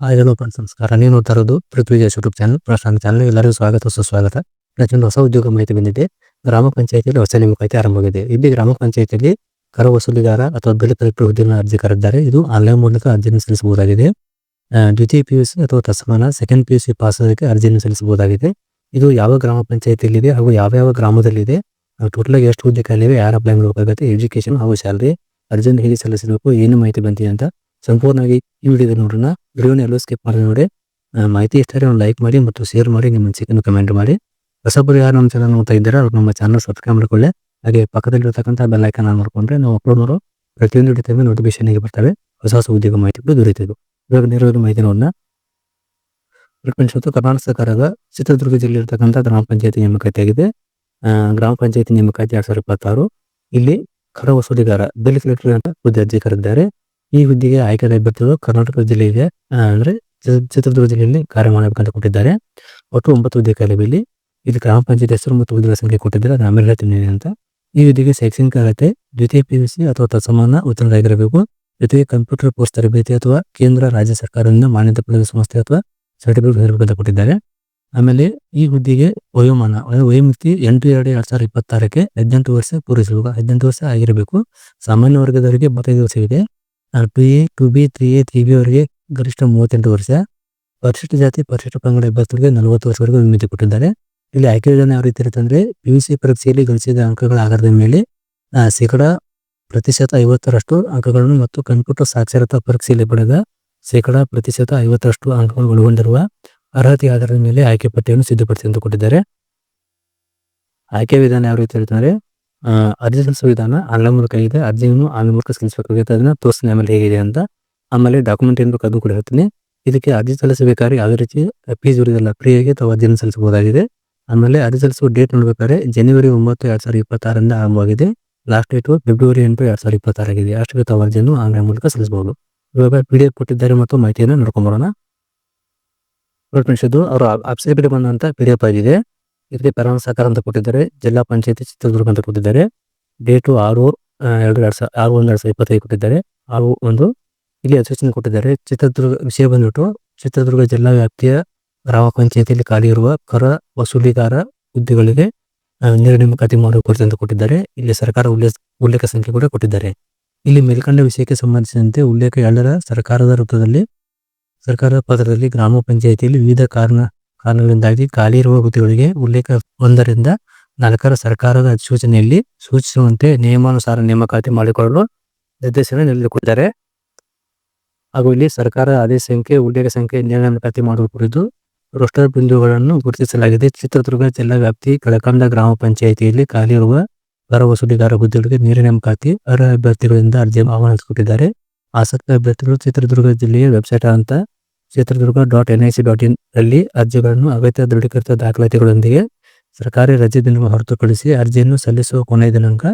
Hello friends, ನಮಸ್ಕಾರ. ನೀವು ನೋಡ್ತಾ ಇರೋದು ಯೂಟ್ಯೂಬ್ ಚಾನಲ್, ಪ್ರಶಾಂತ್ ಚಾನಲ್. ಎಲ್ಲರಿಗೂ ಸ್ವಾಗತ, ಸುಸ್ವಾಗತ. ಪ್ರತಿಯೊಂದು ಹೊಸ ಉದ್ಯೋಗ ಮಾಹಿತಿ ಬಂದಿದೆ. ಗ್ರಾಮ ಪಂಚಾಯತಿಯಲ್ಲಿ ಹೊಸ ನೇಮಕಾತಿ ಆರಂಭವಾಗಿದೆ ಇಲ್ಲಿ ಗ್ರಾಮ ಪಂಚಾಯತಿಯಲ್ಲಿ ಕರ ವಸೂಲಿಗಾರ ಅಥವಾ ಬಿಲ್ ಕಲೆಕ್ಟರ್ ಹುದ್ದೆಯನ್ನು ಅರ್ಜಿ ಕರೆದಿದ್ದಾರೆ. ಇದು ಆನ್ಲೈನ್ ಮೂಲಕ ಅರ್ಜಿಯನ್ನು ಸಲ್ಲಿಸಬಹುದಾಗಿದೆ. ದ್ವಿತೀಯ ಪಿ ಯು ಸಿ ಅಥವಾ ತಸಮಾನ, second P U C pass ಆಗೋದಕ್ಕೆ ಅರ್ಜಿಯನ್ನು ಸಲ್ಲಿಸಬಹುದಾಗಿದೆ. ಇದು ಯಾವ ಗ್ರಾಮ ಪಂಚಾಯತಿಯಲ್ಲಿದೆ ಹಾಗೂ ಯಾವ ಯಾವ ಗ್ರಾಮದಲ್ಲಿದೆ ಟೋಟಲ್ ಎಷ್ಟು ಹುದ್ದೆ ಖಾಲಿವೆ ಯಾರು ಅಪ್ಲೈ ಮಾಡಬೇಕಾಗುತ್ತೆ ಎಜುಕೇಶನ್ ಹಾಗೂ ಸ್ಯಾಲರಿ ಅರ್ಜಿಯನ್ನು ಹೇಗೆ ಸಲ್ಲಿಸಬೇಕು, ಏನು ಮಾಹಿತಿ ಬಂದಿದೆ ಅಂತ ಸಂಪೂರ್ಣವಾಗಿ ಈ ವಿಡಿಯೋದಲ್ಲಿ ನೋಡೋಣ. ವಿಡಿಯೋನ ಎಲ್ಲೂ ಸ್ಕಿಪ್ ಮಾಡಿ ನೋಡಿ. ಮಾಹಿತಿ ಇಷ್ಟ ಒಂದು ಲೈಕ್ ಮಾಡಿ ಮತ್ತು ಶೇರ್ ಮಾಡಿ, ನಿಮ್ಮ ಅನಿಸಿಕೆಯನ್ನು ಕಮೆಂಟ್ ಮಾಡಿ. ಹೊಸಬರು ಯಾರು ನಮ್ಮ ಚಾನಲ್ ನೋಡ್ತಾ ಇದ್ದಾರೆ, ಅವ್ರು ನಮ್ಮ ಚಾನಲ್ ಸಬ್ಸ್ಕ್ರೈಬ್ ಮಾಡಿಕೊಳ್ಳೆ. ಹಾಗೆ ಪಕ್ಕದಲ್ಲಿರ್ತಕ್ಕಂಥ ಬೆಲ್ ಐಕನ್ ಆನ್ ಮಾಡ್ಕೊಂಡ್ರೆ ನಾವು ಅಪ್ಲೋಡ್ ಮಾಡೋ ಪ್ರತಿಯೊಂದು ವಿಡಿಯೋ ನೋಟಿಫಿಕೇಶನ್ ಆಗಿ ಬರ್ತವೆ. ಹೊಸ ಹೊಸ ಉದ್ಯೋಗ ಮಾಹಿತಿಗಳು ದೊರೆಯುತ್ತಿದ್ದು ಇವಾಗ ನೇರವಾದ ಮಾಹಿತಿ ನೋಡೋಣ. ಪ್ರಪಂಚತ್ತು ಕರ್ನಾಟಕ ಸರ್ಕಾರದ ಚಿತ್ರದುರ್ಗ ಜಿಲ್ಲೆ ಇರತಕ್ಕಂಥ ಗ್ರಾಮ ಪಂಚಾಯತಿ ನೇಮಕಾತಿ ಆಗಿದೆ ಗ್ರಾಮ ಪಂಚಾಯತಿ ನೇಮಕಾತಿ ಎರಡ್ ಸಾವಿರದ ಇಪ್ಪತ್ತಾರು. ಇಲ್ಲಿ ಕರ ವಸೂಲಿಗಾರ ಬಿಲ್ ಕಲೆಕ್ಟರ್ ಅಂತ ಹುದ್ದೆ ಅರ್ಜಿ ಕರೆದಿದ್ದಾರೆ. ಈ ಹುದ್ದೆಗೆ ಆಯ್ಕೆ ಅಭ್ಯರ್ಥಿಗಳು ಕರ್ನಾಟಕ ಜಿಲ್ಲೆಗೆ ಅಂದ್ರೆ ಚಿತ್ರದುರ್ಗ ಜಿಲ್ಲೆಯಲ್ಲಿ ಕಾರ್ಯ ಮಾಡಬೇಕಂತ ಕೊಟ್ಟಿದ್ದಾರೆ. ಒಟ್ಟು ಒಂಬತ್ತು ಹುದ್ದೆ ಖಾಲಿ ಇಲ್ಲಿ ಇಲ್ಲಿ ಗ್ರಾಮ ಪಂಚಾಯತ್ ಹೆಸರು ಮತ್ತು ಹುದ್ದೆಗಳ ಸಂಖ್ಯೆ ಕೊಟ್ಟಿದ್ದಾರೆ. ಅದು ಆಮೇಲೆ ಹೇಳ್ತೀನಿ ಅಂತ. ಈ ಹುದ್ದೆಗೆ ಶೈಕ್ಷಣಿಕ ಅರ್ಹತೆ, ದ್ವಿತೀಯ ಪಿ ಯು ಸಿ ಅಥವಾ ತತ್ಸಮಾನ ಉತ್ತೀರ್ಣರಾಗಿರಬೇಕು ಜೊತೆಗೆ ಕಂಪ್ಯೂಟರ್ ಕೋರ್ಸ್ ತರಬೇತಿ ಅಥವಾ ಕೇಂದ್ರ, ರಾಜ್ಯ ಸರ್ಕಾರದಿಂದ ಮಾನ್ಯತೆ ಪಡೆದ ಸಂಸ್ಥೆ ಅಥವಾ ಸರ್ಟಿಫಿಕೇಟ್ ಹೇಳಬೇಕಂತ ಕೊಟ್ಟಿದ್ದಾರೆ. ಆಮೇಲೆ ಈ ಹುದ್ದೆಗೆ ವಯೋಮಾನ ವಯೋಮಿತಿ ಎಂಟು, ಎರಡು, ಎರಡ್ ಸಾವಿರದ ಇಪ್ಪತ್ತಾರಕ್ಕೆ ಹದಿನೆಂಟು ವರ್ಷ ಪೂರೈಸಬೇಕು ಹದಿನೆಂಟು ವರ್ಷ ಆಗಿರಬೇಕು. ಸಾಮಾನ್ಯ ವರ್ಗದವರಿಗೆ ಮೂವತ್ತೈದು ವರ್ಷವಿದೆ. Two A two B, three A, three B ಅವರಿಗೆ ಗರಿಷ್ಠ ಮೂವತ್ತೆಂಟು ವರ್ಷ. ಪರಿಶಿಷ್ಟ ಜಾತಿ, ಪರಿಶಿಷ್ಟ ಪಂಗಡ ಅಭ್ಯರ್ಥಿಗಳಿಗೆ ನಲವತ್ತು ವರ್ಷವರೆಗೂ ವಿಮಿತಿ ಕೊಟ್ಟಿದ್ದಾರೆ. ಇಲ್ಲಿ ಆಯ್ಕೆ ವಿಧಾನ ಯಾವ ರೀತಿ ಇರುತ್ತೆ ಅಂದರೆ, ಪಿ ಯು ಸಿ ಪರೀಕ್ಷೆಯಲ್ಲಿ ಗಳಿಸಿದ ಅಂಕಗಳ ಆಧಾರದ ಮೇಲೆ ಶೇಕಡ ಪ್ರತಿಶತ ಐವತ್ತರಷ್ಟು ಅಂಕಗಳನ್ನು ಮತ್ತು ಕಂಪ್ಯೂಟರ್ ಸಾಕ್ಷರತಾ ಪರೀಕ್ಷೆಯಲ್ಲಿ ಪಡೆದ ಶೇಕಡ ಪ್ರತಿಶತ ಐವತ್ತರಷ್ಟು ಅಂಕಗಳು ಒಳಗೊಂಡಿರುವ ಅರ್ಹತೆ ಆಧಾರದ ಮೇಲೆ ಆಯ್ಕೆ ಪಟ್ಟಿಯನ್ನು ಸಿದ್ಧಪಡಿಸಿ ಕೊಟ್ಟಿದ್ದಾರೆ. ಆಯ್ಕೆ ವಿಧಾನ ಯಾವ ರೀತಿ ಇರುತ್ತೆ ಅಂದ್ರೆ ಅರ್ಜಿ ಸಲ್ಲಿಸುವ ವಿಧಾನ ಆನ್ಲೈನ್ ಮೂಲಕ ಇದೆ ಅರ್ಜಿಯನ್ನು ಆನ್ಲೈನ್ ಮೂಲಕ ಸಲ್ಲಿಸಬೇಕಾಗುತ್ತೆ ಅದನ್ನ ತೋರಿಸ್ತೀನಿ ಆಮೇಲೆ ಹೇಗಿದೆ ಅಂತ. ಆಮೇಲೆ ಡಾಕ್ಯುಮೆಂಟ್ ಏನು ಅದನ್ನು ಕೂಡ ಹೇಳ್ತೀನಿ. ಇದಕ್ಕೆ ಅರ್ಜಿ ಸಲ್ಲಿಸಬೇಕಾದ್ರೆ ಯಾವುದೇ ರೀತಿ ಫೀಸ್ ಇರುವುದಿಲ್ಲ ಫ್ರೀಯಾಗಿ ತಾವು ಅರ್ಜಿಯನ್ನು ಸಲ್ಲಿಸಬಹುದಾಗಿದೆ. ಆಮೇಲೆ ಅರ್ಜಿ ಸಲ್ಲಿಸುವ ಡೇಟ್ ನೋಡ್ಬೇಕಾದ್ರೆ ಜನವರಿ ಒಂಬತ್ತು ಎರಡು ಸಾವಿರದ ಇಪ್ಪತ್ತಾರರಿಂದ ಆರಂಭವಾಗಿದೆ. ಲಾಸ್ಟ್ ಡೇಟು ಫೆಬ್ರವರಿ ಎಂಟು ಎರಡು ಸಾವಿರದ ಇಪ್ಪತ್ತಾರಾಗಿದೆ ಅಷ್ಟು ತಾವು ಅರ್ಜಿಯನ್ನು ಆನ್ಲೈನ್ ಮೂಲಕ ಸಲ್ಲಿಸಬಹುದು. ಇವಾಗ ಪಿ ಡಿ ಎಫ್ ಕೊಟ್ಟಿದ್ದಾರೆ ಮತ್ತು ಮಾಹಿತಿಯನ್ನು ನೋಡ್ಕೊಂಬರೋಣ ಇದು ಅವರ ವೆಬ್ಸೈಟ್ಗೆ ಬಂದಂತ ಪಿ ಡಿ ಎಫ್ ಆಗಿದೆ. ಇದಕ್ಕೆ ಪರವಾನ ಸಹಕಾರ ಅಂತ ಕೊಟ್ಟಿದ್ದಾರೆ. ಜಿಲ್ಲಾ ಪಂಚಾಯತಿ ಚಿತ್ರದುರ್ಗ ಅಂತ ಕೊಟ್ಟಿದ್ದಾರೆ. ಡೇಟು ಆರು ಎರಡು ಎರಡು ಸಾವಿರ ಆರು ಒಂದು ಎರಡು ಸಾವಿರದ ಇಪ್ಪತ್ತೈದು ಕೊಟ್ಟಿದ್ದಾರೆ. ಆರು ಒಂದು ಇಲ್ಲಿ ಅಧಿಸೂಚನೆ ಕೊಟ್ಟಿದ್ದಾರೆ. ಚಿತ್ರದುರ್ಗ, ವಿಷಯ ಬಂದ್ಬಿಟ್ಟು ಚಿತ್ರದುರ್ಗ ಜಿಲ್ಲಾ ವ್ಯಾಪ್ತಿಯ ಗ್ರಾಮ ಪಂಚಾಯತಿಯಲ್ಲಿ ಖಾಲಿ ಇರುವ ಕರ ವಸೂಲಿಗಾರ ಹುದ್ದೆಗಳಿಗೆ ನೇರ ನೇಮಕಾತಿ ಮಾಡುವ ಕುರಿತು ಅಂತ ಕೊಟ್ಟಿದ್ದಾರೆ. ಇಲ್ಲಿ ಸರ್ಕಾರ ಉಲ್ಲೇಖ ಉಲ್ಲೇಖ ಸಂಖ್ಯೆ ಕೂಡ ಕೊಟ್ಟಿದ್ದಾರೆ. ಇಲ್ಲಿ ಮೇಲ್ಕಂಡ ವಿಷಯಕ್ಕೆ ಸಂಬಂಧಿಸಿದಂತೆ ಉಲ್ಲೇಖ ಎರಡರ ಸರ್ಕಾರದ ವೃತ್ತದಲ್ಲಿ, ಸರ್ಕಾರದ ಪತ್ರದಲ್ಲಿ ಗ್ರಾಮ ಪಂಚಾಯತಿಯಲ್ಲಿ ವಿವಿಧ ಕಾರಣ ಕಾರಣಗಳಿಂದಾಗಿ ಖಾಲಿ ಇರುವ ಹುದ್ದೆಗಳಿಗೆ ಉಲ್ಲೇಖ ಒಂದರಿಂದ ನಾಲ್ಕರ ಸರ್ಕಾರದ ಅಧಿಸೂಚನೆಯಲ್ಲಿ ಸೂಚಿಸುವಂತೆ ನಿಯಮಾನುಸಾರ ನೇಮಕಾತಿ ಮಾಡಿಕೊಳ್ಳಲು ನಿರ್ದೇಶನ ನೀಡಿಕೊಂಡಿದ್ದಾರೆ ಹಾಗೂ ಇಲ್ಲಿ ಸರ್ಕಾರ ಆದೇಶ ಸಂಖ್ಯೆ, ಉಲ್ಲೇಖ ಸಂಖ್ಯೆ ನೇಮಕಾತಿ ಮಾಡುವ ಕುರಿತು ರೋಸ್ಟರ್ ಬಿಂದುಗಳನ್ನು ಗುರುತಿಸಲಾಗಿದೆ. ಚಿತ್ರದುರ್ಗ ಜಿಲ್ಲಾ ವ್ಯಾಪ್ತಿ ಕೆಳಕಂಡ ಗ್ರಾಮ ಪಂಚಾಯಿತಿಯಲ್ಲಿ ಖಾಲಿ ಇರುವ ಕರ ವಸೂಲಿಗಾರ ಹುದ್ದೆಗಳಿಗೆ ನೇರ ನೇಮಕಾತಿ, ಅರ್ಹ ಅಭ್ಯರ್ಥಿಗಳಿಂದ ಅರ್ಜಿ ಆಹ್ವಾನಿಸಿಕೊಟ್ಟಿದ್ದಾರೆ. ಆಸಕ್ತ ಅಭ್ಯರ್ಥಿಗಳು ಚಿತ್ರದುರ್ಗ ಜಿಲ್ಲೆಯ ವೆಬ್ಸೈಟ್ ಅಂತ Chitradurga dot N I C dot in ಅಲ್ಲಿ ಅರ್ಜಿಗಳನ್ನು ಅಗತ್ಯ ದೃಢೀಕೃತ ದಾಖಲಾತಿಗಳೊಂದಿಗೆ ಸರ್ಕಾರಿ ರಜೆ ದಿನ ಹೊರತುಪಡಿಸಿ ಅರ್ಜಿಯನ್ನು ಸಲ್ಲಿಸುವ ಕೊನೆಯ ದಿನಾಂಕ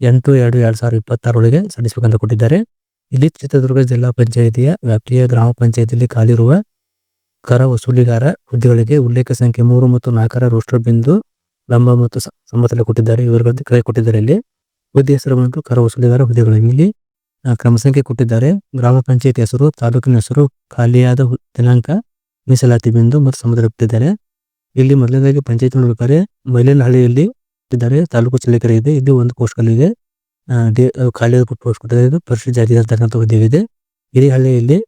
ಎಂಟು ಎರಡು ಎರಡು ಸಾವಿರದ ಇಪ್ಪತ್ತಾರೊಳಗೆ ಸಲ್ಲಿಸಬೇಕಂತ ಕೊಟ್ಟಿದ್ದಾರೆ ಇಲ್ಲಿ ಚಿತ್ರದುರ್ಗ ಜಿಲ್ಲಾ ಪಂಚಾಯಿತಿಯ ವ್ಯಾಪ್ತಿಯ ಗ್ರಾಮ ಪಂಚಾಯಿತಿಯಲ್ಲಿ ಖಾಲಿರುವ ಕರ ವಸೂಲಿಗಾರ ಹುದ್ದೆಗಳಿಗೆ ಉಲ್ಲೇಖ ಸಂಖ್ಯೆ ಮೂರು ಮತ್ತು ನಾಲ್ಕರ ರೋಸ್ಟರ್ ಬಿಂದು ಲಂಬ ಮತ್ತು ಸಮತಲ ಕೊಟ್ಟಿದ್ದಾರೆ. ಇವರುಗಳಲ್ಲಿ ಕರೆ ಕೊಟ್ಟಿದ್ದಾರೆ. ಇಲ್ಲಿ ಹುದ್ದೆ ಹೆಸರು ಬಂದು ಕರ ವಸೂಲಿಗಾರ ಆ, ಕ್ರಮ ಸಂಖ್ಯೆ ಕೊಟ್ಟಿದ್ದಾರೆ. ಗ್ರಾಮ ಪಂಚಾಯತಿ ಹೆಸರು, ತಾಲೂಕಿನ ಹೆಸರು, ಖಾಲಿಯಾದ ದಿನಾಂಕ, ಮೀಸಲಾತಿ ಬಿಂದು ಮತ್ತು ಸಮುದ್ರ ಬಿಟ್ಟಿದ್ದಾರೆ. ಇಲ್ಲಿ ಮೊದಲನೇದಾಗಿ ಪಂಚಾಯತ್ ನೋಡ್ಬೇಕಾದ್ರೆ, ಮೈಲೇನಹಳ್ಳಿಯಲ್ಲಿ ಇದ್ದಾರೆ ತಾಲೂಕು ಚಳ್ಳಕೆರೆ ಇದೆ. ಇದು ಒಂದು ಪೋಸ್ಟ್ ಇದೆ ಖಾಲಿ ಪೋಸ್ಟ್ ಇದು ಪರಿಶಿಷ್ಟ ಜಾತಿ ಅಂತಕ್ಕಂಥ ಹುದ್ದೆ ಇದೆ ಹಿರಿಹಳ್ಳಿಯಲ್ಲಿ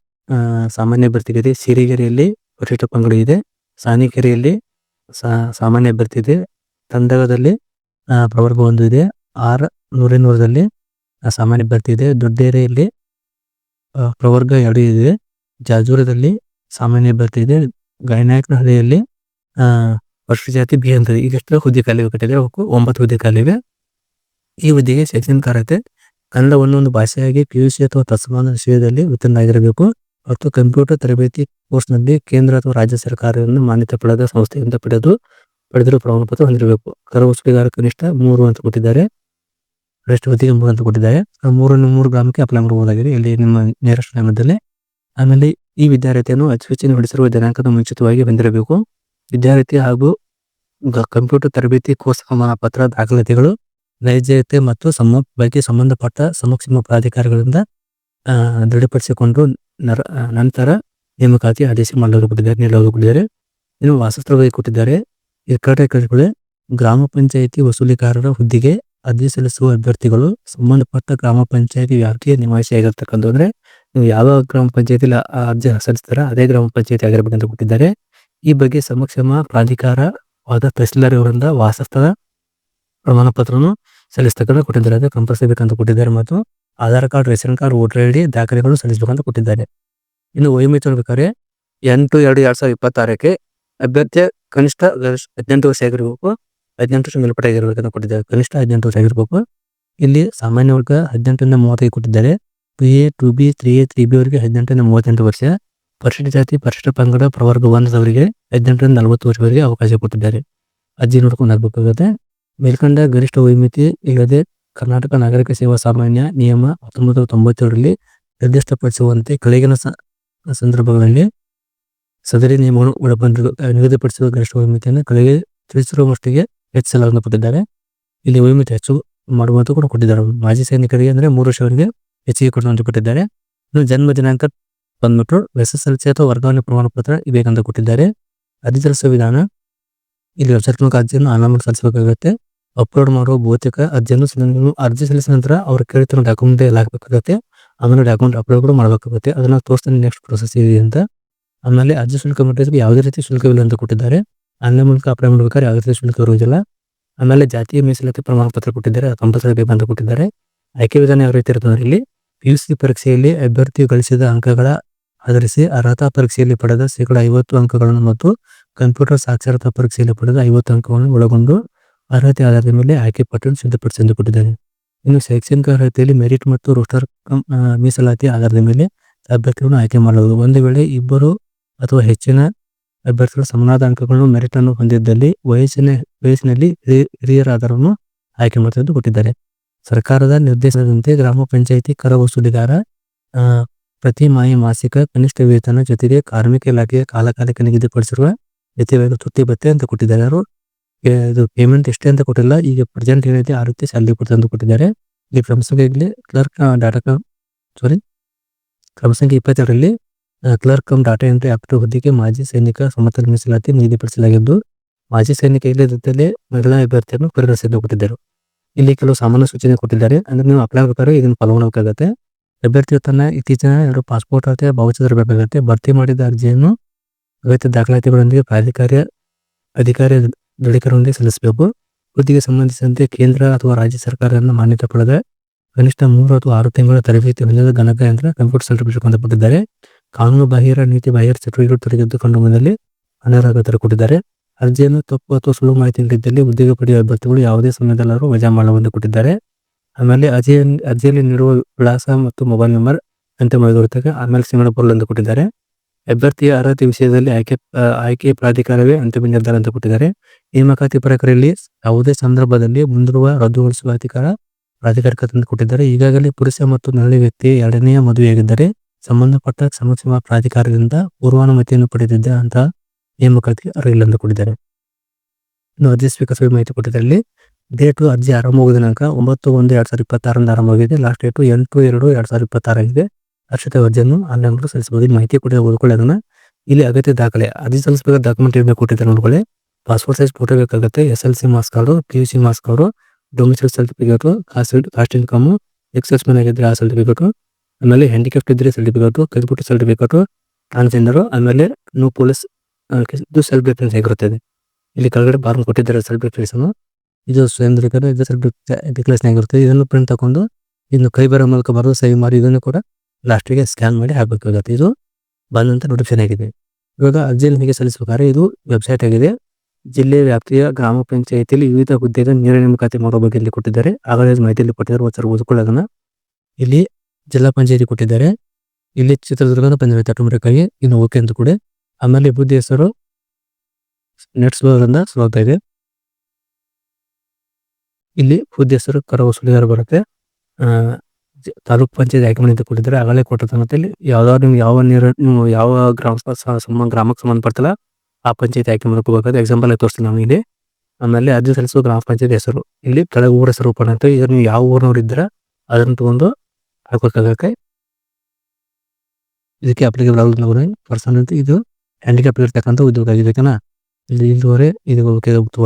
ಸಾಮಾನ್ಯ ಇದೆ ಸಿರಿಗೆರೆಯಲ್ಲಿ ಪರಿಶಿಷ್ಟ ಪಂಗಡ ಇದೆ. ಸಾನಿಕೆರೆಯಲ್ಲಿ ಸಾಮಾನ್ಯ ಅಭ್ಯರ್ಥಿ ಇದೆ ತಂದಗದಲ್ಲಿ ಪ್ರವರ್ಗ ಒಂದು ಇದೆ. ಆರ್ ನೂರಿನೂರದಲ್ಲಿ ಸಾಮಾನ್ಯ ಬರ್ತಿದೆ. ಇದೆ ದೊಡ್ಡೇರೆಯಲ್ಲಿ ಪ್ರವರ್ಗ ಎರಡು ಇದೆ. ಜಾಜೂರದಲ್ಲಿ ಸಾಮಾನ್ಯ ಬರ್ತಿದೆ. ಇದೆ ಗಾಯನಾಯಕನಹಳ್ಳಿಯಲ್ಲಿ ಆ ಪರಿಶಿಷ್ಟ ಜಾತಿ ಬಿ ಅಂತ ಇದೆ. ಈಗಷ್ಟು ಹುದ್ದೆ ಖಾಲಿ ಕಟ್ಟಿದೆ ಅವಕ್ಕೂ ಒಂಬತ್ತು ಹುದ್ದೆ ಖಾಲಿವೆ ಈ ಹುದ್ದೆಗೆ ಶೈಕ್ಷಣಿಕ ಅರ್ಹತೆ ಕನ್ನಡವನ್ನು ಒಂದು ಭಾಷೆಯಾಗಿ ಪಿ ಯು ಸಿ ಅಥವಾ ತತ್ಸಮಾನ ವಿಷಯದಲ್ಲಿ ಉತ್ತೀರ್ಣರಾಗಿರಬೇಕು. ಮತ್ತು ಕಂಪ್ಯೂಟರ್ ತರಬೇತಿ ಕೋರ್ಸ್ನಲ್ಲಿ ಕೇಂದ್ರ ಅಥವಾ ರಾಜ್ಯ ಸರ್ಕಾರದಿಂದ ಮಾನ್ಯತೆ ಪಡೆದ ಸಂಸ್ಥೆಯಿಂದ ಪಡೆದು, ಪಡೆದಿರುವ ಪ್ರಮಾಣ ಪತ್ರ ಹೊಂದಿರಬೇಕು. ಕರ ಕನಿಷ್ಠ ಮೂರು ಅಂತ ಕೊಟ್ಟಿದ್ದಾರೆ. ಗರಿಷ್ಠ ಹೊತ್ತಿಗೆ ಮೂರು ಅಂತ ಕೊಟ್ಟಿದ್ದಾರೆ. ಮೂರನ್ನು ಮೂರು ಗ್ರಾಮಕ್ಕೆ ಅಪ್ಲೈ ಮಾಡಬಹುದಾಗಿದೆ. ಇಲ್ಲಿ ನಿಮ್ಮ ನೇರಷ್ಟು ಗ್ರಾಮದಲ್ಲಿ ಆಮೇಲೆ ಈ ವಿದ್ಯಾರ್ಥಿಯನ್ನು ಅಚ್ಚುಮೆಚ್ಚಿನ ಹೊಡಿಸಿರುವ ದಿನಾಂಕದ ಮುಂಚಿತವಾಗಿ ಬಂದಿರಬೇಕು ವಿದ್ಯಾರ್ಥಿ ಹಾಗೂ ಕಂಪ್ಯೂಟರ್ ತರಬೇತಿ ಕೋರ್ಸ್ ಪ್ರಮಾಣ ಪತ್ರ ದಾಖಲಾತಿಗಳು, ನೈಜತೆ ಮತ್ತು ಸಮ ಬಗ್ಗೆ ಸಂಬಂಧಪಟ್ಟ ಸಮಕ್ಷಮ ಪ್ರಾಧಿಕಾರಗಳಿಂದ ದೃಢಪಡಿಸಿಕೊಂಡು ನಂತರ ನೇಮಕಾತಿ ಆದೇಶ ಮಾಡಲು ಕೊಟ್ಟಿದ್ದಾರೆ, ನೀಡಲು ಕೊಟ್ಟಿದ್ದಾರೆ. ಇನ್ನು ವಾಸಸ್ಥಳವಾಗಿ ಕೊಟ್ಟಿದ್ದಾರೆ. ಈ ಕರ್ನಾಟಕ ಗ್ರಾಮ ಪಂಚಾಯಿತಿ ವಸೂಲಿಗಾರರ ಹುದ್ದೆಗೆ ಅರ್ಜಿ ಸಲ್ಲಿಸುವ ಅಭ್ಯರ್ಥಿಗಳು ಸಂಬಂಧಪಟ್ಟ ಗ್ರಾಮ ಪಂಚಾಯಿತಿ ವ್ಯಾಪ್ತಿಯ ನಿವಾಸಿ ಆಗಿರ್ತಕ್ಕಂಥ ಅಂದ್ರೆ ನೀವು ಯಾವ ಗ್ರಾಮ ಪಂಚಾಯತಿ ಅರ್ಜಿ ಸಲ್ಲಿಸ್ತಾರ ಅದೇ ಗ್ರಾಮ ಪಂಚಾಯತಿ ಆಗಿರ್ಬೇಕಂತ ಕೊಟ್ಟಿದ್ದಾರೆ. ಈ ಬಗ್ಗೆ ಸಮಕ್ಷಮ ಪ್ರಾಧಿಕಾರವಾದ ತಹಸೀಲ್ದಾರ್ ಅವರಿಂದ ವಾಸಸ್ಥಳ ಪ್ರಮಾಣ ಪತ್ರವನ್ನು ಸಲ್ಲಿಸ್ತಕ್ಕಂಥ ಕೊಟ್ಟಿದ್ದಾರೆ. ಅದೇ ಕಂಪಲ್ಸರಿ ಬೇಕಂತ ಕೊಟ್ಟಿದ್ದಾರೆ ಮತ್ತು Aadhaar card, ration card, voter I D, ದಾಖಲೆಗಳು ಸಲ್ಲಿಸಬೇಕಂತ ಕೊಟ್ಟಿದ್ದಾರೆ. ಇನ್ನು ವಯೋಮಿತಿ ನೋಡ್ಬೇಕಾದ್ರೆ ಎಂಟು ಎರಡು ಎರಡ್ ಸಾವಿರದ ಇಪ್ಪತ್ತಾರಕ್ಕೆ ಅಭ್ಯರ್ಥಿಯ ಕನಿಷ್ಠ ಹದಿನೆಂಟು ವರ್ಷ ಆಗಿರ್ಬೇಕು. ಹದಿನೆಂಟು ವರ್ಷ ಮೇಲ್ಪಟ್ಟ ಆಗಿರ್ಬೇಕಂತ ಕೊಟ್ಟಿದ್ದಾರೆ ಕನಿಷ್ಠ ಹದಿನೆಂಟು ವರ್ಷ ಆಗಿರ್ಬೇಕು. ಇಲ್ಲಿ ಸಾಮಾನ್ಯ ವರ್ಗ ಹದಿನೆಂಟರಿಂದ ಮೂವತ್ತೈದು ಕೊಟ್ಟಿದ್ದಾರೆ. B A two B three A three B ಅವರಿಗೆ ಹದಿನೆಂಟರಿಂದ ಮೂವತ್ತೆಂಟು ವರ್ಷ. ಪರಿಶಿಷ್ಟ ಜಾತಿ ಪರಿಶಿಷ್ಟ ಪಂಗಡ, ಪ್ರವರ್ಗ ಒಂದದವರಿಗೆ ಹದಿನೆಂಟರಿಂದ ನಲವತ್ತು ವರ್ಷವರೆಗೆ ಅವಕಾಶ ಕೊಟ್ಟಿದ್ದಾರೆ. ಅರ್ಜಿ ನೋಡ್ಕೊಂಡು ಆಗ್ಬೇಕಾಗುತ್ತೆ ಮೇಲ್ಕಂಡ ಗರಿಷ್ಠ ವೈಮಿತಿ ಇಲ್ಲದೆ ಕರ್ನಾಟಕ ನಾಗರಿಕ ಸೇವಾ ಸಾಮಾನ್ಯ ನಿಯಮ ಹತ್ತೊಂಬತ್ತು ತೊಂಬತ್ತೇಳರಲ್ಲಿ ನಿರ್ದಿಷ್ಟಪಡಿಸುವಂತೆ ಕೆಳಗಿನ ಸಂದರ್ಭಗಳಲ್ಲಿ ಸದರಿ ನಿಯಮಗಳು ಒಳಬಂದಿರುವ ನಿಗದಿಪಡಿಸಿರುವ ಗರಿಷ್ಠ ವೈಮಿತಿಯನ್ನು ಕೆಳಗೆ ತಿಳಿಸಿರುವ ಮಟ್ಟಿಗೆ ಹೆಚ್ಚಿಸಲಾಗಿ ಕೊಟ್ಟಿದ್ದಾರೆ. ಇಲ್ಲಿ ವಯೋಮಿತಿ ಹೆಚ್ಚು ಮಾಡುವಂತ ಕೂಡ ಕೊಟ್ಟಿದ್ದಾರೆ. ಮಾಜಿ ಸೈನಿಕರಿಗೆ ಅಂದ್ರೆ ಮೂರು ವರ್ಷವರೆಗೆ ಹೆಚ್ಚಿಗೆ ಕೊಡುವಂತೆ ಕೊಟ್ಟಿದ್ದಾರೆ. ಇನ್ನು ಜನ್ಮ ದಿನಾಂಕ ಬಂದ್ಬಿಟ್ಟು ಎಸ್ ಎಸ್ ಎಲ್ ಸಿ ಅಥವಾ ವರ್ಗಾವಣೆ ಪ್ರಮಾಣ ಪತ್ರ ಇಬೇಕಂತ ಕೊಟ್ಟಿದ್ದಾರೆ. ಅರ್ಜಿ ಸಲ್ಲಿಸುವ ವಿಧಾನ ಇಲ್ಲಿ ಮೂಲಕ ಅರ್ಜಿಯನ್ನು ಆನ್ಲೈನ್ ಸಲ್ಲಿಸಬೇಕಾಗುತ್ತೆ. ಅಪ್ಲೋಡ್ ಮಾಡುವ ಭೌತಿಕ ಅರ್ಜಿಯನ್ನು ಅರ್ಜಿ ಸಲ್ಲಿಸಿದ ನಂತರ ಅವ್ರು ಕೇಳ್ತಿರೋ ಡಾಕ್ಯುಮೆಂಟ್ ಎಲ್ಲ ಹಾಕಬೇಕಾಗುತ್ತೆ. ಆಮೇಲೆ ಡಾಕ್ಯುಮೆಂಟ್ ಅಪ್ಲೋಡ್ ಕೂಡ ಮಾಡಬೇಕಾಗುತ್ತೆ. ಅದನ್ನ ತೋರಿಸ್ತಾನೆ ನೆಕ್ಸ್ಟ್ ಪ್ರೊಸೆಸ್ ಇದೆ ಅಂತ. ಆಮೇಲೆ ಅರ್ಜಿ ಶುಲ್ಕ ಮಟ್ಟಿಗೆ ಯಾವುದೇ ರೀತಿ ಶುಲ್ಕವಿಲ್ಲ ಅಂತ ಕೊಟ್ಟಿದ್ದಾರೆ. ಆನ್ಲೈನ್ ಮೂಲಕ ಅಪ್ಲೈ ಮಾಡ್ಬೇಕಾದ್ರೆ ಯಾವುದೇ ಶುಲ್ಕ ಇರುವುದಿಲ್ಲ ಆಮೇಲೆ ಜಾತಿಯ ಮೀಸಲಾತಿ ಪ್ರಮಾಣ ಪತ್ರ ಕೊಟ್ಟಿದ್ದಾರೆ ಕಂಪಲ್ಸರಿ ಅಂತ ಕೊಟ್ಟಿದ್ದಾರೆ. ಆಯ್ಕೆ ವಿಧಾನ ಯಾವ ರೀತಿ ಇರ್ತದೆ ಇಲ್ಲಿ? ಪಿ ಯು ಸಿ ಪರೀಕ್ಷೆಯಲ್ಲಿ ಅಭ್ಯರ್ಥಿ ಗಳಿಸಿದ ಅಂಕಗಳ ಆಧರಿಸಿ ಅರ್ಹತಾ ಪರೀಕ್ಷೆಯಲ್ಲಿ ಪಡೆದ ಶೇಕಡ ಐವತ್ತು ಅಂಕಗಳನ್ನು ಮತ್ತು ಕಂಪ್ಯೂಟರ್ ಸಾಕ್ಷರತಾ ಪರೀಕ್ಷೆಯಲ್ಲಿ ಪಡೆದ ಐವತ್ತು ಅಂಕಗಳನ್ನು ಒಳಗೊಂಡು ಅರ್ಹತೆ ಆಧಾರದ ಮೇಲೆ ಆಯ್ಕೆ ಪಟ್ಟನ್ನು ಸಿದ್ಧಪಡಿಸಿ ಎಂದು ಕೊಟ್ಟಿದ್ದಾರೆ. ಇನ್ನು ಶೈಕ್ಷಣಿಕ ಅರ್ಹತೆಯಲ್ಲಿ ಮೆರಿಟ್ ಮತ್ತು ರೋಸ್ಟರ್ ಮೀಸಲಾತಿ ಆಧಾರದ ಮೇಲೆ ಅಭ್ಯರ್ಥಿಗಳನ್ನು ಆಯ್ಕೆ ಮಾಡಬಹುದು ಒಂದು ವೇಳೆ ಇಬ್ಬರು ಅಥವಾ ಹೆಚ್ಚಿನ ಅಭ್ಯರ್ಥಿಗಳು ಸಮನಾದ ಅಂಕಗಳನ್ನು ಮೆರಿಟ್ ಅನ್ನು ಹೊಂದಿದ್ದಲ್ಲಿ ವಯಸ್ಸಿನ ವಯಸ್ಸಿನಲ್ಲಿ ಹಿರಿಯರ ಆಧಾರವನ್ನು ಆಯ್ಕೆ ಎಂದು ಕೊಟ್ಟಿದ್ದಾರೆ. ಸರ್ಕಾರದ ನಿರ್ದೇಶನದಂತೆ ಗ್ರಾಮ ಪಂಚಾಯಿತಿ ಕರ ವಸೂಲಿಗಾರ ಪ್ರತಿ ಮಾಹಿ ಮಾಸಿಕ ಕನಿಷ್ಠ ವೇತನ ಜೊತೆಗೆ ಕಾರ್ಮಿಕ ಇಲಾಖೆಯ ಕಾಲಕಾಲಕ್ಕೆ ನಿಗದಿಪಡಿಸಿರುವ ಯಥೇವೇಗ ತೃಪ್ತಿ ಭತ್ತೆ ಅಂತ ಕೊಟ್ಟಿದ್ದಾರೆ. ಅವರು ಇದು ಪೇಮೆಂಟ್ ಎಷ್ಟೇ ಅಂತ ಕೊಟ್ಟಿಲ್ಲ. ಈಗ ಪ್ರೆಸೆಂಟ್ ಏನೈತೆ ಆ ರೀತಿ ಸ್ಯಾಲ್ರಿ ಕೊಡ್ತಾರೆ ಅಂತ ಕೊಟ್ಟಿದ್ದಾರೆ. ಇಲ್ಲಿ ಕ್ರಮಸಂಖ್ಯೆ ಕ್ಲರ್ಕ್ ಡಾಟಾ ಸಾರಿ ಕ್ರಮಸಂಖ್ಯೆ ಇಪ್ಪತ್ತೆರಡರಲ್ಲಿ clerk cum data entry operator ಹುದ್ದೆಗೆ ಮಾಜಿ ಸೈನಿಕ ಸಮತಲ ಮೀಸಲಾತಿ ನಿಗದಿಪಡಿಸಲಾಗಿದ್ದು ಮಾಜಿ ಸೈನಿಕ ಇಲ್ಲದಿದ್ದಲ್ಲಿ ಮಹಿಳಾ ಅಭ್ಯರ್ಥಿಯನ್ನು ಪರಿಗಣಿಸಿದ್ದು ಕೊಟ್ಟಿದ್ದರು ಇಲ್ಲಿ ಕೆಲವು ಸಾಮಾನ್ಯ ಸೂಚನೆ ಕೊಟ್ಟಿದ್ದಾರೆ. ಅಂದ್ರೆ ನೀವು ಅಪ್ಲೈ ಬೇಕಾದ್ರೆ ಇದನ್ನು ಫಾಲೋ ಮಾಡಬೇಕಾಗತ್ತೆ. ಅಭ್ಯರ್ಥಿಯು ತನ್ನ ಇತ್ತೀಚಿನ ಎರಡು ಪಾಸ್ಪೋರ್ಟ್ ಅಥವಾ ಭಾವಚಿತ್ರ ಬೇಕಾಗುತ್ತೆ. ಭರ್ತಿ ಮಾಡಿದ ಅರ್ಜಿಯನ್ನು ಅಗತ್ಯ ದಾಖಲಾತಿಗಳೊಂದಿಗೆ ಪ್ರಾಧಿಕಾರ ಅಧಿಕಾರಿ ದೃಢೀಕರಣದೊಂದಿಗೆ ಸಲ್ಲಿಸಬೇಕು. ಹುದ್ದೆಗೆ ಸಂಬಂಧಿಸಿದಂತೆ ಕೇಂದ್ರ ಅಥವಾ ರಾಜ್ಯ ಸರ್ಕಾರದಿಂದ ಮಾನ್ಯತೆ ಪಡೆದ ಕನಿಷ್ಠ ಮೂರು ಅಥವಾ ಆರು ತಿಂಗಳ ತರಬೇತಿ ಹೊಂದಿದ ಗಣಕಯಂತ್ರ ಕಂಪ್ಯೂಟರ್ ಸರ್ಟಿಫಿಕೇಟ್ ಹೊಂದಪಟ್ಟಿದ್ದಾರೆ ಕಾನೂನು ಬಾಹಿರ ನೀತಿ ಬಾಹಿರ ಚಟುವಟಿಕೆಗಳು ತೊಡಗಿದ್ದುಕೊಂಡು ಬಂದಲ್ಲಿ ಅನರ್ಹತೆ ಕೊಟ್ಟಿದ್ದಾರೆ. ಅರ್ಜಿಯನ್ನು ತಪ್ಪು ಅಥವಾ ಸುಳ್ಳು ಮಾಹಿತಿ ನೀಡಿದ್ದಲ್ಲಿ ಉದ್ಯೋಗ ಪಡೆಯುವ ಅಭ್ಯರ್ಥಿಗಳು ಯಾವುದೇ ಸಮಯದಲ್ಲಾದರೂ ವಜಾ ಮಾಡಲು ಕೊಟ್ಟಿದ್ದಾರೆ. ಆಮೇಲೆ ಅರ್ಜಿ ಅರ್ಜಿಯಲ್ಲಿ ನೀಡುವ ವಿಳಾಸ ಮತ್ತು ಮೊಬೈಲ್ ನಂಬರ್ ಅಂತಿಮ ಆಮೇಲೆ ಸಿಂಗಾಪುರ ಅಂತ ಕೊಟ್ಟಿದ್ದಾರೆ. ಅಭ್ಯರ್ಥಿಯ ಅರ್ಹತೆ ವಿಷಯದಲ್ಲಿ ಆಯ್ಕೆ ಆಯ್ಕೆ ಪ್ರಾಧಿಕಾರವೇ ಅಂತಿಮ ನಿರ್ಧಾರ ಅಂತ ಕೊಟ್ಟಿದ್ದಾರೆ. ನೇಮಕಾತಿ ಪ್ರಕ್ರಿಯೆಯಲ್ಲಿ ಯಾವುದೇ ಸಂದರ್ಭದಲ್ಲಿ ಮುಂದಿರುವ ರದ್ದುಗೊಳಿಸುವ ಅಧಿಕಾರ ಪ್ರಾಧಿಕಾರಕ್ಕೆ ಕೊಟ್ಟಿದ್ದಾರೆ. ಈಗಾಗಲೇ ಪುರುಷ ಮತ್ತು ನಳ್ಳಿ ವ್ಯಕ್ತಿ ಎರಡನೆಯ ಮದುವೆಯಾಗಿದ್ದರೆ. ಸಂಬಂಧಪಟ್ಟ ಸಮಸ್ಯೆ ಪ್ರಾಧಿಕಾರದಿಂದ ಪೂರ್ವಾನುಮತಿಯನ್ನು ಪಡೆದಿದ್ದ ಅಂತ ನೇಮಕಾತಿ ಅರ್ಹರಿಲ್ಲ ಎಂದು ಕೊಟ್ಟಿದ್ದಾರೆ. ಇನ್ನು ಅರ್ಜಿ ಸ್ವೀಕರಿಸಲು ಮಾಹಿತಿ ಕೊಟ್ಟಿದ್ದರಲ್ಲಿ ಡೇಟು ಅರ್ಜಿ ಆರಂಭವಾಗುವ ದಿನಾಂಕ ಒಂಬತ್ತು ಒಂದು ಎರಡು ಸಾವಿರದ ಇಪ್ಪತ್ತಾರರಿಂದ ಆರಂಭವಾಗಿದೆ ಲಾಸ್ಟ್ ಡೇಟು ಎಂಟು ಎರಡು ಎರಡು ಸಾವಿರದ ಇಪ್ಪತ್ತಾರಾಗಿದೆ. ಅರ್ಷತೆ ಅರ್ಜಿಯನ್ನು ಆನ್ಲೈನ್ ಸಲ್ಲಿಸಬಹುದು. ಮಾಹಿತಿ ಕೊಟ್ಟಿದೆ ಓದ್ಕೊಳ್ಳಿ, ಅದನ್ನ ಇಲ್ಲಿ ಅಗತ್ಯ ದಾಖಲೆ, ಅರ್ಜಿ ಸಲ್ಲಿಸಬೇಕಾದ ಡಾಕ್ಯುಮೆಂಟ್ ಏನು ಕೊಟ್ಟಿದ್ದಾರೆ ನೋಡ್ಕೊಳ್ಳಿ. ಪಾಸ್ಪೋರ್ಟ್ ಸೈಜ್ ಫೋಟೋ ಬೇಕಾಗುತ್ತೆ S L C marks card P U C marks card domicile certificate caste caste income excess ಮ್ಯಾನ್ ಆಗಿದ್ರೆ ಆ ಸರ್ಟಿಫಿಕೇಟ್ ಆಮೇಲೆ ಹ್ಯಾಂಡಿಕ್ಯಾಪ್ಟ್ ಇದ್ರೆ ಸರ್ಟಿಫಿಕೇಟ್ ಕೈಬಿಟ್ಟು ಸರ್ಟಿಫಿಕೇಟ್ ಟ್ರಾನ್ಸ್ಜೆಂಡರ್ ಆಮೇಲೆ ನೋ ಪೊಲೀಸ್ ಇದು ಸೆಲ್ಫ್ ಡಿಫೆನ್ಸ್ ಆಗಿರುತ್ತದೆ. ಇಲ್ಲಿ ಕೆಳಗಡೆ ಬಾರ್ನ್ ಕೊಟ್ಟಿದ್ದಾರೆ ಸೆಲ್ಫ್ ಡಿಫೆನ್ಸ್ ಇದು ಸ್ವಯಂ ಇದು ಸೆಲ್ಫ್ ಡಿಕ್ಲೇಷನ್ ಆಗಿರುತ್ತೆ ಇದನ್ನು ಪ್ರಿಂಟ್ ತಗೊಂಡು ಇನ್ನು ಕೈ ಬರೋ ಮೂಲಕ ಬರೋದು ಸೇವ್ ಮಾಡಿ, ಇದನ್ನು ಕೂಡ ಲಾಸ್ಟಿಗೆ ಸ್ಕ್ಯಾನ್ ಮಾಡಿ ಹಾಕಬೇಕಾಗುತ್ತೆ ಇದು ಬಂದಂಥ ನೋಟಿಫಿಕೇಶನ್ ಆಗಿದೆ. ಇವಾಗ ಅರ್ಜಿಯಲ್ಲಿ ನಿಮಗೆ ಸಲ್ಲಿಸಬೇಕಾದ್ರೆ ಇದು ವೆಬ್ಸೈಟ್ ಆಗಿದೆ. ಜಿಲ್ಲೆ, ವ್ಯಾಪ್ತಿಯ, ಗ್ರಾಮ, ಪಂಚಾಯಿತಿಯಲ್ಲಿ ವಿವಿಧ ಹುದ್ದೆಗಳ ನೇರ ನೇಮಕಾತಿ ಮಾಡೋ ಬಗ್ಗೆ ಇಲ್ಲಿ ಕೊಟ್ಟಿದ್ದಾರೆ. ಆಗಲೇ ಮಾಹಿತಿಯಲ್ಲಿ ಕೊಟ್ಟಿದ್ದಾರೆ. ಒಂದ್ಸರಿ ಓದ್ಕೊಳ್ಳೋದನ್ನ ಇಲ್ಲಿ ಜಿಲ್ಲಾ ಪಂಚಾಯಿತಿ ಕೊಟ್ಟಿದ್ದಾರೆ. ಇಲ್ಲಿ ಚಿತ್ರದುರ್ಗದ ಪಂಚಾಯತ್ ತಟ್ಟುಮರಕ್ಕಾಗಿ ಇನ್ನು ಓಕೆ ಅಂತ ಕೂಡ ಆಮೇಲೆ ಬುದ್ಧಿ ಹೆಸರು ನೆಟ್ಸ್ಬೋದ್ರಿಂದ ಸುಲಭ ಇದೆ. ಇಲ್ಲಿ ಬುದ್ಧಿ ಹೆಸರು ಕರ ವಸೂಲಿಗಾರ ಬರುತ್ತೆ. ತಾಲೂಕ್ ಪಂಚಾಯತ್ ಆಯ್ಕೆ ಅಂತ ಕೊಟ್ಟಿದ್ದಾರೆ ಆಗಲೇ ಕೊಟ್ಟಿರ್ತಾನೆ ಇಲ್ಲಿ ಯಾವ್ದಾದ್ರು ನಿಮ್ಗೆ ಯಾವ ನೀರು ನೀವು ಯಾವ ಗ್ರಾಮ ಸಂಬಂಧ ಗ್ರಾಮಕ್ಕೆ ಸಂಬಂಧಪಡ್ತಲ್ಲ ಆ ಪಂಚಾಯತ್ ಆಯ್ಕೆ ಮಾಡ್ಕೋಬೇಕಾದ್ರೆ ಎಕ್ಸಾಂಪಲ್ ಆಗಿ ತೋರಿಸ್ತೀನಿ ನಾವು ಇಲ್ಲಿ ಆಮೇಲೆ ಅರ್ಜಿ ಸಲ್ಲಿಸುವ ಗ್ರಾಮ ಪಂಚಾಯತ್ ಹೆಸರು. ಇಲ್ಲಿ ಕೆಳಗೆ ಊರ ಹೆಸರು ಆಯ್ತು ಈಗ ನೀವು ಯಾವ ಊರಿನವ್ರು ಇದ್ದೀರಾ ಅದನ್ನು ತಗೊಂಡು ಹಾಕೋಕ್ಕಾಗಕ್ಕೆ ಇದಕ್ಕೆ ಅಪ್ಲಿಕೇಬಲ್ ಆಗುತ್ತೆ ಪರ್ಸನ್ ಅಂತ ಇದು ಹ್ಯಾಂಡಿಕ್ಯಾಪ್ ಇರ್ತಕ್ಕಂಥ ಉದ್ಯೋಗ ಆಗಿದೆ ಕಣ ಇಲ್ಲಿ ಇಲ್ಲಿವರೆ ಇದು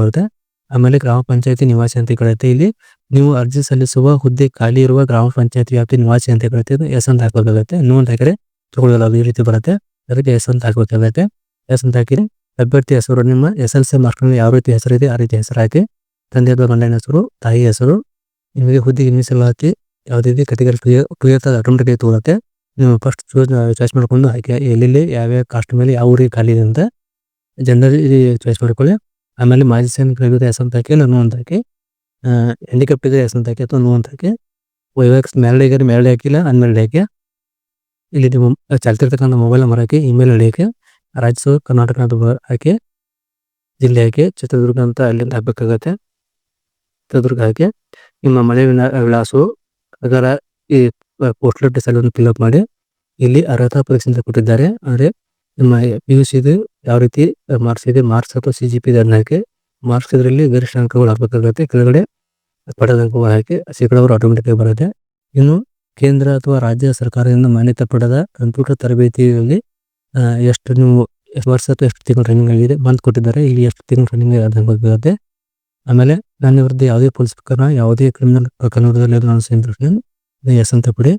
ಬರುತ್ತೆ ಆಮೇಲೆ ಗ್ರಾಮ ಪಂಚಾಯತಿ ನಿವಾಸಿ ಅಂತ ಕೇಳುತ್ತೆ ಇಲ್ಲಿ ನೀವು ಅರ್ಜಿ ಸಲ್ಲಿಸುವ ಹುದ್ದೆ ಖಾಲಿ ಇರುವ ಗ್ರಾಮ ಪಂಚಾಯತಿ ವ್ಯಾಪ್ತಿ ನಿವಾಸಿ ಅಂತ ಕಳೆಯುತ್ತೆ ಇದು ಎಸ್ ಅಂತ ಹಾಕಬೇಕಾಗುತ್ತೆ ಅಂತ ಹಾಕಿದ್ರೆ ತಗೊಳ್ಳಲ್ಲ ಈ ರೀತಿ ಬರುತ್ತೆ. ಅದಕ್ಕೆ ಎಸ್ ಅಂತ ಹಾಕಬೇಕಾಗುತ್ತೆ ಎಸ್ ಅಂತ ಹಾಕಿರಿ ಅಭ್ಯರ್ಥಿ ಹೆಸರು, ನಿಮ್ಮ ಎಸ್ ಎಲ್ ಸಿ ಮಾರ್ಕ್ನಲ್ಲಿ ಯಾವ ರೀತಿ ಹೆಸರು ಇದೆ ಆ ರೀತಿ ಹೆಸರು ಹಾಕಿ. ತಂದೆ ಅಥವಾ ಗಂಡನ ಹೆಸರು ತಾಯಿ ಹೆಸರು, ನಿಮಗೆ ಹುದ್ದೆಗೆ ಮೀಸಲಾತಿ ಯಾವುದೇ ರೀತಿ ಕತೆಗರಿ ಕ್ಲಿಯರ್ ಕ್ಲಿಯರ್ ಆಟೋಮೆಟಿಕ್ ತೋರುತ್ತೆ. ನೀವು ಫಸ್ಟ್ ಚೂಸ್ ಚಾಯ್ಸ್ ಮಾಡ್ಕೊಂಡು ಹಾಕಿ ಎಲ್ಲೆಲ್ಲಿ ಯಾವ್ಯಾವ ಕಾಸ್ಟ್ ಮೇಲೆ ಯಾವ ಊರಿಗೆ ಖಾಲಿ ಇದೆ ಅಂತ ಜನರಲ್ ಚಾಯ್ಸ್ ಮಾಡ್ಕೊಳ್ಳಿ. ಆಮೇಲೆ ಮಾಜಿ ಸೈನಿಕರಿಗೆ ಎಸ್ ಅಂತ ಹಾಕಿ ನಾನು ಅಂತ ಹಾಕಿ ಹ್ಯಾಂಡಿಕ್ಯಾಪ್ಟ್ ಇದೆ ಎಸ್ ಅಂತ ಹಾಕಿ ಅಥವಾ ನೋ ಅಂತ ಹಾಕಿ ವೈವಾಕ್ಸ್ ಮ್ಯಾರಡ್ ಆಗಿದ್ರೆ ಮ್ಯಾರಡ್ ಹಾಕಿಲ್ಲ ಅನ್ಮ್ಯಾರಡ್ ಹಾಕಿ, ಇಲ್ಲಿ ನಿಮ್ಮ ಚಾಲ್ತಿರ್ತಕ್ಕಂಥ ಮೊಬೈಲ್ ನಂಬರ್ ಹಾಕಿ ಇಮೇಲ್ ಐಡಿ ಹಾಕಿ ರಾಜ್ಯ ಕರ್ನಾಟಕ ಅಂತ ಹಾಕಿ, ಜಿಲ್ಲೆ ಹಾಕಿ, ಚಿತ್ರದುರ್ಗ ಅಂತ ಅಲ್ಲಿಂದ ಹಾಕಬೇಕಾಗತ್ತೆ. ಚಿತ್ರದುರ್ಗ ಹಾಕಿ, ನಿಮ್ಮ ಮನೆ ವಿಳಾ- ವಿಳಾಸವು ಅದರ ಈ ಪೋಸ್ಟಲ್ ಡಿಸೈನ್ ಫಿಲ್ಅಪ್ ಮಾಡಿ ಇಲ್ಲಿ ಅರ್ಹತಾ ಪರೀಕ್ಷೆ ಅಂತ ಕೊಟ್ಟಿದ್ದಾರೆ. ಅಂದ್ರೆ ನಿಮ್ಮ ಪಿ ಯು ಸಿದು ಯಾವ ರೀತಿ ಮಾರ್ಕ್ಸ್ ಇದೆ ಮಾರ್ಕ್ಸ್ ಅಥವಾ ಸಿ ಜಿ ಪಿ ಅದನ್ನ ಹಾಕಿ ಮಾರ್ಕ್ಸ್ ಇದರಲ್ಲಿ ಗರಿಷ್ಠ ಅಂಕಗಳು ಹಾಕಬೇಕಾಗುತ್ತೆ. ಕೆಳಗಡೆ ಪಡೆದ ಅಂಕಗಳು ಹಾಕಿ ಶೇಕಡಾವಾರು ಆಟೋಮೆಟಿಕ್ ಆಗಿ ಬರುತ್ತೆ. ಇನ್ನು ಕೇಂದ್ರ ಅಥವಾ ರಾಜ್ಯ ಸರ್ಕಾರದಿಂದ ಮಾನ್ಯತೆ ಪಡೆದ ಕಂಪ್ಯೂಟರ್ ತರಬೇತಿಯಲ್ಲಿ ಎಷ್ಟು ನೀವು, ವರ್ಷ ಅಥವಾ ಎಷ್ಟು ತಿಂಗಳು ರನ್ನಿಂಗ್ ಆಗಿದೆ ಮಂತ್ ಕೊಟ್ಟಿದ್ದಾರೆ. ಇಲ್ಲಿ ಎಷ್ಟು ತಿಂಗಳು ರನ್ನಿಂಗ್ ಬೇಕಾಗುತ್ತೆ ಆಮೇಲೆ ನನ್ನ ವಿರುದ್ಧ ಯಾವುದೇ ಪೊಲೀಸ್ ಪ್ರಕರಣ, ಯಾವುದೇ ಕ್ರಿಮಿನಲ್ ಪ್ರಕರಣದಲ್ಲಿ ನಾನು ಸೇರಿರ್ತೀನಿ ಎಸ್ ಅಂತ ಕೊಡಿ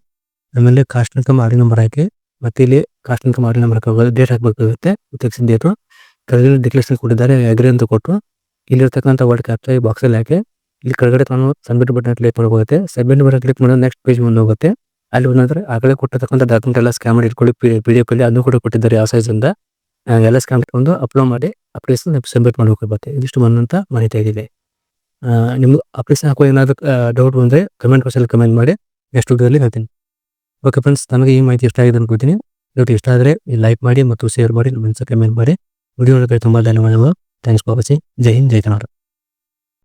ಆಮೇಲೆ ಕಾಸ್ಟ್ ಇನ್ಕಮ್ ನಂಬರ್ ಹಾಕಿ, ಮತ್ತೆ ಇಲ್ಲಿ ಕಾಸ್ಟ್ ಇನ್ಕಮ್ ನಂಬರ್ ಹಾಕಿ ಡೇಟ್ ಹಾಕಬೇಕಾಗುತ್ತೆ ತೆಗ್ಸಿದ ಡೇಟು ಕೆಳಗಡೆ ಡಿಕ್ಲೇಷನ್ ಕೊಟ್ಟಿದ್ದಾರೆ ಅಗ್ರಿ ಅಂತ ಕೊಟ್ಟು ಇಲ್ಲಿರ್ತಕ್ಕಂಥ ವರ್ಡ್ ಕ್ಯಾಪ್ಚರ್ ಬಾಕ್ಸ್ ಅಲ್ಲಿ ಹಾಕಿ, ಇಲ್ಲಿ ಕೆಳಗಡೆ ತಾನು ಸಬ್ಮಿಟ್ ಬಟನ್ ಕ್ಲಿಕ್ ಮಾಡಬೇಕಾಗುತ್ತೆ. ಸಬ್ಮಿಟ್ ಬಟನ್ ಕ್ಲಿಕ್ ಮಾಡಿದ್ರೆ ನೆಕ್ಸ್ಟ್ ಪೇಜ್ ಮುಂದೆ ಹೋಗುತ್ತೆ. ಅಲ್ಲಿ ಬಂದ್ರೆ ಆ ಕಡೆ ಕೊಟ್ಟಿರ್ತಕ್ಕಂಥ ಡಾಕ್ಯುಮೆಂಟ್ ಎಲ್ಲ ಸ್ಕ್ಯಾನ್ ಮಾಡಿ ಇಟ್ಕೊಳ್ಳಿ ಪಿ ಡಿ ಎಫ್ ಅಲ್ಲಿ ಅದನ್ನು ಕೂಡ ಕೊಟ್ಟಿದ್ದಾರೆ ಯಾವ ಸೈಜ್ ಅಂತ ಎಲ್ಲ ಸ್ಕ್ಯಾನ್ ಇಟ್ಕೊಂಡು ಅಪ್ಲೋಡ್ ಮಾಡಿ ಅಪ್ಲಿಕೇಶನ್ ಸಬ್ಮಿಟ್ ಮಾಡಬೇಕಾಗುತ್ತೆ. ಇದಿಷ್ಟು ಬಂದಂತ ಮಾಹಿತಿ ಆಗಿದೆ. ನಿಮ್ಗೆ ಅಪ್ಲಿಕೇಶನ್ ಹಾಕೋ ಏನಾದರೂ ಡೌಟ್ ಬಂದ್ರೆ ಕಮೆಂಟ್ ಬಾಕ್ಸಲ್ಲಿ ಕಮೆಂಟ್ ಮಾಡಿ ನೆಕ್ಸ್ಟ್ ವಿಡಿಯೋದಲ್ಲಿ ಹೇಳ್ತೀನಿ. ಓಕೆ ಫ್ರೆಂಡ್ಸ್ ನನಗೆ ಈ ಮಾಹಿತಿ ಇಷ್ಟ ಆಗಿದೆ ಅನ್ಕೋತೀನಿ ಡೌಟ್ ಇಷ್ಟ ಆದರೆ ಲೈಕ್ ಮಾಡಿ ಮತ್ತು ಶೇರ್ ಮಾಡಿ, ನಮ್ಮ ಕಮೆಂಟ್ ಮಾಡಿ. ವಿಡಿಯೋ ತುಂಬ ಧನ್ಯವಾದಗಳು. ಥ್ಯಾಂಕ್ಸ್ ಫಾರ್ ವಾಚಿಂಗ್ ಜೈ ಹಿಂದ್, ಜೈ ಕರ್ನಾಟಕ